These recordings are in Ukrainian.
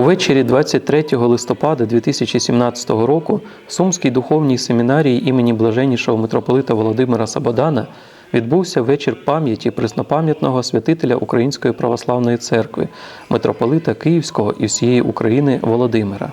Увечері 23 листопада 2017 року в Сумській духовній семінарії імені блаженнішого митрополита Володимира Сабодана відбувся вечір пам'яті преснопам'ятного святителя Української православної церкви, митрополита Київського і всієї України Володимира.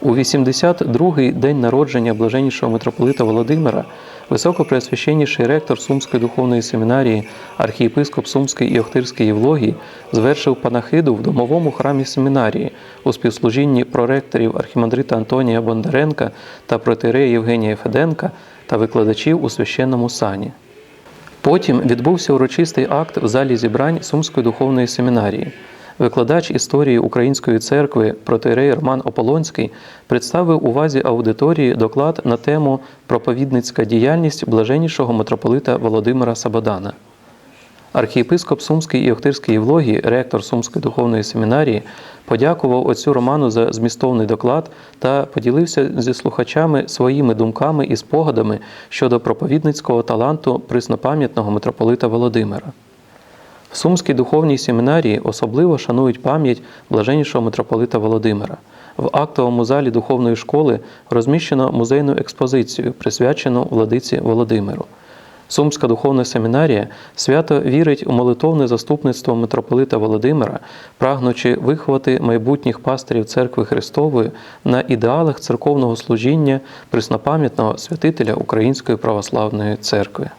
У 82-й день народження блаженнішого митрополита Володимира високопреосвященніший ректор Сумської духовної семінарії, архієпископ Сумської і Охтирської Євлогії звершив панахиду в домовому храмі семінарії у співслужінні проректорів архімандрита Антонія Бондаренка та протирея Євгенія Феденка та викладачів у священному сані. Потім відбувся урочистий акт в залі зібрань Сумської духовної семінарії. Викладач історії Української церкви протирей Роман Ополонський представив увазі аудиторії доклад на тему Проповідницька діяльність блаженнішого митрополита Володимира Сабодана. Архієпископ Сумської і Охтирської Євлогії, ректор Сумської духовної семінарії, подякував отцю Роману за змістовний доклад та поділився зі слухачами своїми думками і спогадами щодо проповідницького таланту приснопам'ятного митрополита Володимира. В Сумській духовній семінарії особливо шанують пам'ять блаженнішого митрополита Володимира. В актовому залі духовної школи розміщено музейну експозицію, присвячену владиці Володимиру. Сумська духовна семінарія свято вірить у молитовне заступництво митрополита Володимира, прагнучи виховати майбутніх пастирів церкви Христової на ідеалах церковного служіння приснопам'ятного святителя Української православної церкви.